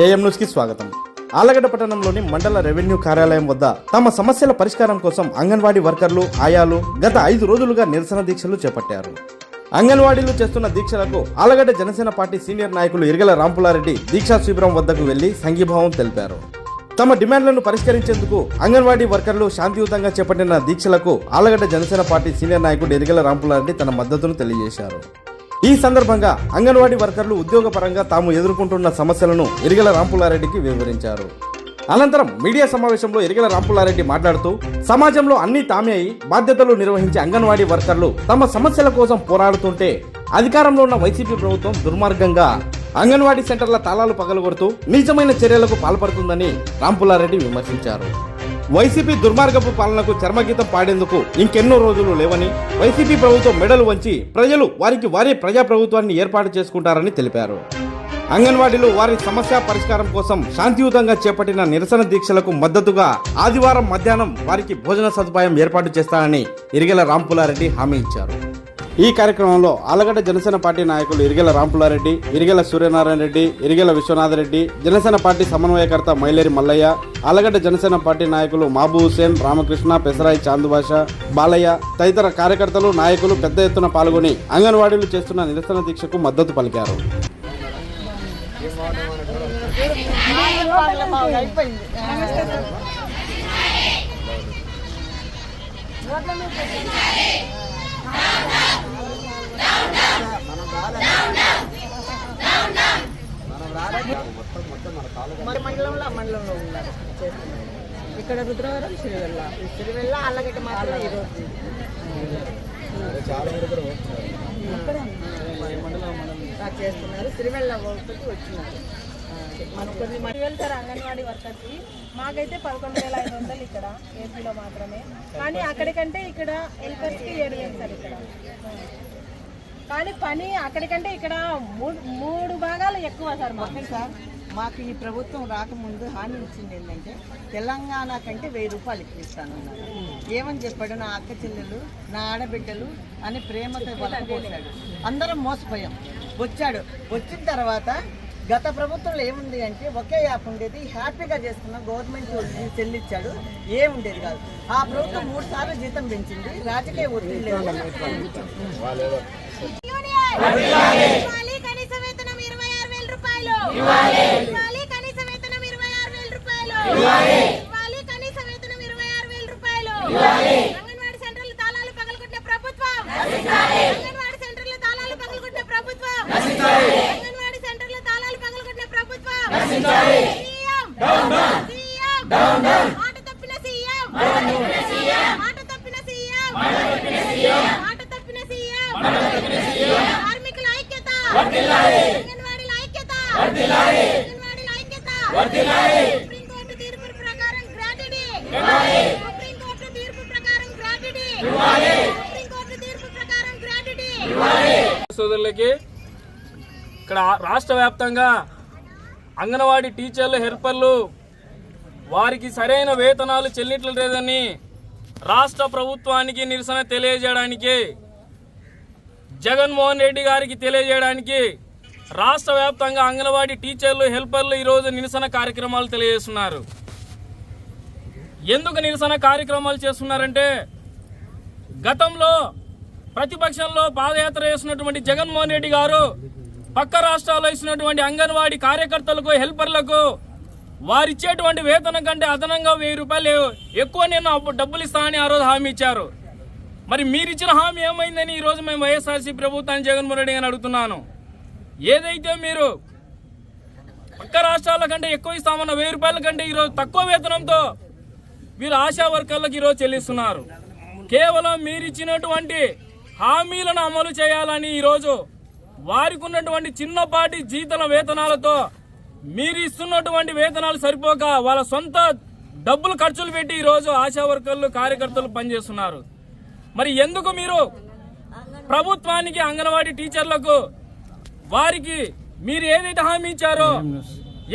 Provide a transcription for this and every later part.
AM న్యూస్కి స్వాగతం. ఆలగడ్డ పట్టణంలోని మండల రెవెన్యూ కార్యాలయం వద్ద తమ సమస్యల పరిష్కారం కోసం అంగన్వాడీ వర్కర్లు ఆయాలు గత ఐదు రోజులుగా నిరసన దీక్షలు చేపట్టారు. అంగన్వాడీలు చేస్తున్న దీక్షలకు ఆలగడ్డ జనసేన పార్టీ సీనియర్ నాయకులు ఇరగల రాంపులారెడ్డి దీక్షా శిబిరం వద్దకు వెళ్ళి సంఘీభావం తెలిపారు. తమ డిమాండ్లను పరిష్కరించేందుకు అంగన్వాడీ వర్కర్లు శాంతియుతంగా చేపట్టిన దీక్షలకు ఆలగడ్డ జనసేన పార్టీ సీనియర్ నాయకుడు ఎరిగల రాంపులారెడ్డి తన మద్దతును తెలియజేశారు. ఈ సందర్భంగా అంగన్వాడీ వర్కర్లు ఉద్యోగపరంగా తాము ఎదుర్కొంటున్న సమస్యలను ఇరిగల రాంపులారెడ్డికి వివరించారు. అనంతరం మీడియా సమావేశంలో ఇరిగల రాంపులారెడ్డి మాట్లాడుతూ సమాజంలో అన్ని తామే అయి బాధ్యతలు నిర్వహించే అంగన్వాడీ వర్కర్లు తమ సమస్యల కోసం పోరాడుతుంటే అధికారంలో ఉన్న వైసీపీ ప్రభుత్వం దుర్మార్గంగా అంగన్వాడీ సెంటర్ల తాళాలు పగలగొడుతూ నీచమైన చర్యలకు పాల్పడుతుందని రాంపులారెడ్డి విమర్శించారు. వైసీపీ దుర్మార్గపు పాలనకు చర్మగీతం పాడేందుకు ఇంకెన్నో రోజులు లేవని వైసీపీ ప్రభుత్వం మెడలు వంచి ప్రజలు వారికి వారే ప్రజా ప్రభుత్వాన్ని ఏర్పాటు చేసుకుంటారని తెలిపారు. అంగన్వాడీలు వారి సమస్య పరిష్కారం కోసం శాంతియుతంగా చేపట్టిన నిరసన దీక్షలకు మద్దతుగా ఆదివారం మధ్యాహ్నం వారికి భోజన సదుపాయం ఏర్పాటు చేస్తానని ఇరిగెల రాంపులారెడ్డి హామీ ఇచ్చారు. ఈ కార్యక్రమంలో ఆలగడ్డ జనసేన పార్టీ నాయకులు ఇరిగెల రాంపులారెడ్డి ఇరిగెల సూర్యనారాయణ రెడ్డి ఇరిగెల విశ్వనాథ్ రెడ్డి జనసేన పార్టీ సమన్వయకర్త మైలేరి మల్లయ్య ఆలగడ్డ జనసేన పార్టీ నాయకులు మాబు హుసేన్ రామకృష్ణ పెసరాయి చాందుభాష బాలయ్య తదితర కార్యకర్తలు నాయకులు పెద్ద ఎత్తున పాల్గొని అంగన్వాడీలు చేస్తున్న నిరసన దీక్షకు మద్దతు పలికారు. మన మండలంలో మండలంలో ఉన్నారు చేస్తున్నారు ఇక్కడ రుద్రవరం సిరివెల్ల. సిరివెల్ల అల్లగడ్డ మాత్రం ఈరోజు చాలా చేస్తున్నారు. సిరివెల్ల ఒకటి వచ్చినారు వేలు సార్ అంగన్వాడీ వర్కర్స్కి మాకైతే పదకొండు వేల ఐదు వందలు ఇక్కడ ఏపీలో మాత్రమే. కానీ అక్కడికంటే ఇక్కడ హెల్పర్స్కి ఏడు వేలు సార్ ఇక్కడ. కానీ పని అక్కడికంటే ఇక్కడ మూడు మూడు భాగాలు ఎక్కువ సార్ మాకు. సార్ మాకు ఈ ప్రభుత్వం రాకముందు హామీ ఇచ్చింది ఏంటంటే తెలంగాణ కంటే వెయ్యి రూపాయలు ఇప్పిస్తాను ఏమని చెప్పాడు? నా అక్క చెల్లెలు నా ఆడబిడ్డలు అని ప్రేమతో వలకపోసాడు అందరం మోసపోయాం. వచ్చాడు. వచ్చిన తర్వాత గత ప్రభుత్వంలో ఏముంది అంటే ఒకే యాప్ ఉండేది. హ్యాపీగా చేసుకున్న గవర్నమెంట్ చెల్లించాడు. ఏముండేది కాదు. ఆ ప్రభుత్వం మూడు సార్లు జీతం పెంచింది. రాజకీయ ఒత్తిడి లేదు ఇవ్వాలి కనీస వేతనం ఇరవై ఆరు వేల రూపాయలు ఇవ్వాలి కనీస వేతనం ఇరవై ఆరు వేల రూపాయలు ఇవ్వాలి కనీస వేతనం ఇరవై ఆరు వేల రూపాయలు అంగన్వాడీ సెంటర్లు తాళాలు పగలగొట్టిన ప్రభుత్వం అంగన్వాడీ సెంటర్లు తాళాలు పగలగొట్టిన ప్రభుత్వం అంగన్వాడీ సెంటర్లు తాళాలు పగలగొట్టిన ప్రభుత్వం సీఎం సీఎం. మాట తప్పిన సీఎం. మాట తప్పిన సీఎం. మాట తప్పిన సీఎం. కార్మికుల ఐక్యత. అంగన్వాడీల ఐక్యత. అంగన్వాడీల ఐక్యత. సుప్రీంకోర్టు తీర్పు ప్రకారం గ్రాట్యుటీ. సుప్రీంకోర్టు తీర్పు ప్రకారం గ్రాట్యుటీ. సుప్రీంకోర్టు తీర్పు ప్రకారం గ్రాట్యుటీ. సోదరులకి ఇక్కడ రాష్ట్ర వ్యాప్తంగా అంగన్వాడీ టీచర్లు హెల్పర్లు వారికి సరైన వేతనాలు చెల్లించలేదని రాష్ట్ర ప్రభుత్వానికి నిరసన తెలియజేయడానికి జగన్మోహన్ రెడ్డి గారికి తెలియజేయడానికి రాష్ట్ర వ్యాప్తంగా అంగన్వాడీ టీచర్లు హెల్పర్లు ఈరోజు నిరసన కార్యక్రమాలు తెలియజేస్తున్నారు. ఎందుకు నిరసన కార్యక్రమాలు చేస్తున్నారంటే గతంలో ప్రతిపక్షంలో పాదయాత్ర చేసినటువంటి జగన్మోహన్ రెడ్డి గారు పక్క రాష్ట్రాల్లో ఇచ్చినటువంటి అంగన్వాడీ కార్యకర్తలకు హెల్పర్లకు వారిచ్చేటువంటి వేతనం కంటే అదనంగా వెయ్యి రూపాయలు ఎక్కువ నేను అప్పు- డబ్బులు ఇస్తానని ఆ రోజు హామీ ఇచ్చారు. మరి మీరిచ్చిన హామీ ఏమైందని ఈరోజు మేము వైఎస్ఆర్సీ ప్రభుత్వాన్ని జగన్మోహన్ రెడ్డి గారిని అడుగుతున్నాను. ఏదైతే మీరు పక్క రాష్ట్రాల కంటే ఎక్కువ ఇస్తామన్న వెయ్యి రూపాయల కంటే ఈరోజు తక్కువ వేతనంతో వీరు ఆశా వర్కర్లకు ఈరోజు చెల్లిస్తున్నారు. కేవలం మీరిచ్చినటువంటి హామీలను అమలు చేయాలని ఈరోజు వారికి ఉన్నటువంటి చిన్నపాటి జీతల వేతనాలతో మీరు ఇస్తున్నటువంటి వేతనాలు సరిపోక వాళ్ళ సొంత డబ్బులు ఖర్చులు పెట్టి ఈరోజు ఆశా వర్కర్లు కార్యకర్తలు పనిచేస్తున్నారు. మరి ఎందుకు మీరు ప్రభుత్వానికి అంగన్వాడీ టీచర్లకు వారికి మీరు ఏదైతే హామీ ఇచ్చారో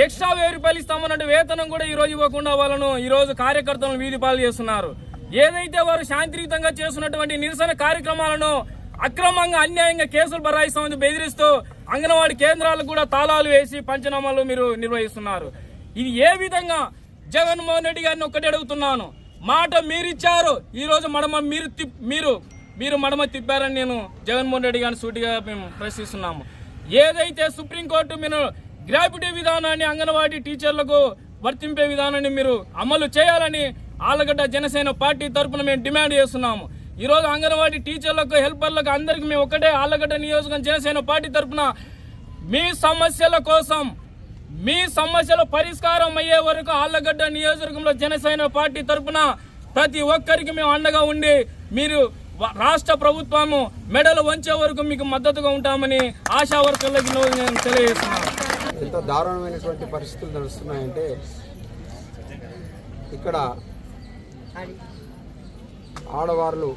ఎక్స్ట్రా వెయ్యి రూపాయలు ఇస్తామన్నట్టు వేతనం కూడా ఈ రోజు ఇవ్వకుండా వాళ్ళను ఈరోజు కార్యకర్తలను వీధి పాలు చేస్తున్నారు. ఏదైతే వారు శాంతియుతంగా చేస్తున్నటువంటి నిరసన కార్యక్రమాలను అక్రమంగా అన్యాయంగా కేసులు బరాయిస్తామని బెదిరిస్తూ అంగన్వాడీ కేంద్రాలకు కూడా తాళాలు వేసి పంచనామాలు మీరు నిర్వహిస్తున్నారు. ఇది ఏ విధంగా జగన్మోహన్ రెడ్డి గారిని ఒక్కటి అడుగుతున్నాను. మాట మీరిచ్చారు. ఈరోజు మడమ మీరు మీరు మీరు మడమ తిప్పారని నేను జగన్మోహన్ రెడ్డి గారిని సూటిగా మేము ప్రశ్నిస్తున్నాము. ఏదైతే సుప్రీంకోర్టు మీరు గ్రాఫిటీ విధానాన్ని అంగన్వాడీ టీచర్లకు వర్తింపే విధానాన్ని మీరు అమలు చేయాలని ఆలగడ్డ జనసేన పార్టీ తరఫున మేము డిమాండ్ చేస్తున్నాము. ఈరోజు అంగన్వాడీ టీచర్లకు హెల్పర్లకు అందరికీ మేము ఒకటే ఆళ్ళగడ్డ నియోజకం జనసేన పార్టీ తరపున మీ సమస్యల కోసం మీ సమస్యల పరిష్కారం అయ్యే వరకు ఆళ్ళగడ్డ నియోజకవర్గంలో జనసేన పార్టీ తరపున ప్రతి ఒక్కరికి మేము అండగా ఉండి మీరు రాష్ట్ర ప్రభుత్వము మెడలు వంచే వరకు మీకు మద్దతుగా ఉంటామని ఆశా వర్కర్లకు నేను తెలియజేస్తున్నాను ఎంత దారుణమైనటువంటి పరిస్థితులు నడుస్తున్నాయంటే ఇక్కడ ఆడవాళ్ళు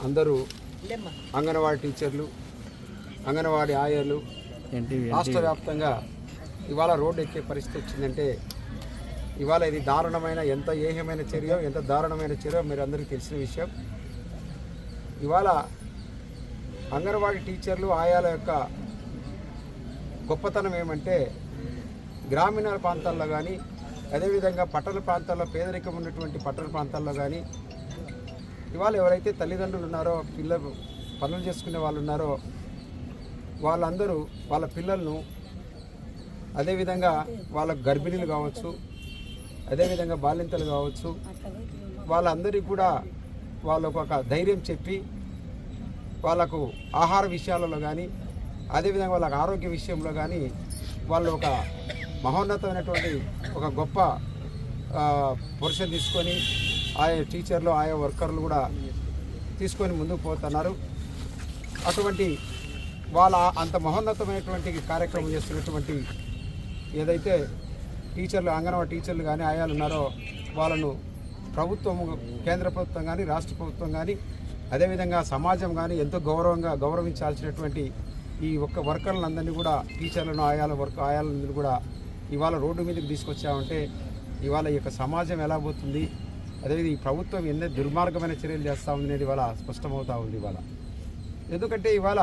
అందరూ అంగన్వాడీ టీచర్లు అంగన్వాడీ ఆయర్లు రాష్ట్ర వ్యాప్తంగా ఇవాళ రోడ్డు ఎక్కే పరిస్థితి వచ్చిందంటే ఇవాళ ఇది దారుణమైన ఎంత ఏహమైన చర్య ఎంత దారుణమైన చర్య మీరు అందరికీ తెలిసిన విషయం. ఇవాళ అంగన్వాడీ టీచర్లు ఆయాల యొక్క గొప్పతనం ఏమంటే గ్రామీణ ప్రాంతాల్లో కానీ అదేవిధంగా పట్టణ ప్రాంతాల్లో పేదరికం ఉన్నటువంటి పట్టణ ప్రాంతాల్లో కానీ ఇవాళ ఎవరైతే తల్లిదండ్రులు ఉన్నారో పిల్లలు పనులు చేసుకునే వాళ్ళు ఉన్నారో వాళ్ళందరూ వాళ్ళ పిల్లలను అదేవిధంగా వాళ్ళ గర్భిణీలు కావచ్చు అదేవిధంగా బాలింతలు కావచ్చు వాళ్ళందరికీ కూడా వాళ్ళకు ఒక ధైర్యం చెప్పి వాళ్ళకు ఆహార విషయాలలో కానీ అదేవిధంగా వాళ్ళకి ఆరోగ్య విషయంలో కానీ వాళ్ళు ఒక మహోన్నతమైనటువంటి ఒక గొప్ప పొజిషన్ తీసుకొని ఆయా టీచర్లు ఆయా వర్కర్లు కూడా తీసుకొని ముందుకు పోతున్నారు. అటువంటి వాళ్ళ అంత మహోన్నతమైనటువంటి కార్యక్రమం చేస్తున్నటువంటి ఏదైతే టీచర్లు అంగన్వాడీ టీచర్లు కానీ ఆయాలు ఉన్నారో వాళ్ళను ప్రభుత్వం కేంద్ర ప్రభుత్వం కానీ రాష్ట్ర ప్రభుత్వం కానీ అదేవిధంగా సమాజం కానీ ఎంతో గౌరవంగా గౌరవించాల్సినటువంటి ఈ ఒక్క వర్కర్లందరినీ కూడా టీచర్లను ఆయాల వర్క్ ఆయాలందరినీ కూడా ఇవాళ రోడ్డు మీదకి తీసుకొచ్చామంటే ఇవాళ ఈ యొక్క సమాజం ఎలా పోతుంది? అదేవిధంగా ఈ ప్రభుత్వం ఎన్నో దుర్మార్గమైన చర్యలు చేస్తూ ఉంది అనేది ఇవాళ స్పష్టమవుతూ ఉంది ఇవాళ. ఎందుకంటే ఇవాళ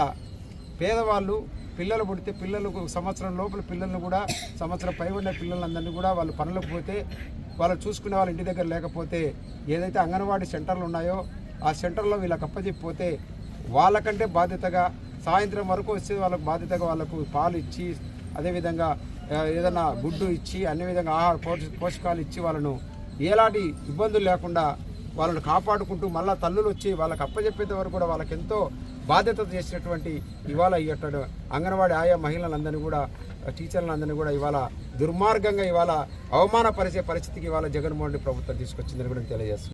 పేదవాళ్ళు పిల్లలు పుడితే పిల్లలకు సంవత్సరం లోపల పిల్లలను కూడా సంవత్సరం పై ఉన్న పిల్లలందరినీ కూడా వాళ్ళు పనులకు పోతే వాళ్ళు చూసుకునే వాళ్ళ ఇంటి దగ్గర లేకపోతే ఏదైతే అంగన్వాడీ సెంటర్లు ఉన్నాయో ఆ సెంటర్లో వీళ్ళకి అప్పచెప్పిపోతే వాళ్ళకంటే బాధ్యతగా సాయంత్రం వరకు వచ్చే వాళ్ళకు బాధ్యతగా వాళ్ళకు పాలు ఇచ్చి అదేవిధంగా ఏదైనా గుడ్డు ఇచ్చి అన్ని విధంగా ఆహార పోషకాలు ఇచ్చి వాళ్ళను ఎలాంటి ఇబ్బందులు లేకుండా వాళ్ళని కాపాడుకుంటూ మళ్ళీ తల్లులు వచ్చి వాళ్ళకి అప్పచెప్పేంత వరకు కూడా వాళ్ళకి ఎంతో బాధ్యత చేసినటువంటి ఇవాళ ఈ యొక్క అంగన్వాడీ ఆయా మహిళలందరినీ కూడా టీచర్లందరినీ కూడా ఇవాళ దుర్మార్గంగా ఇవాళ అవమానపరిచే పరిస్థితికి ఇవాళ జగన్మోహన్ రెడ్డి ప్రభుత్వం తీసుకొచ్చిందని కూడా తెలియజేస్తుంది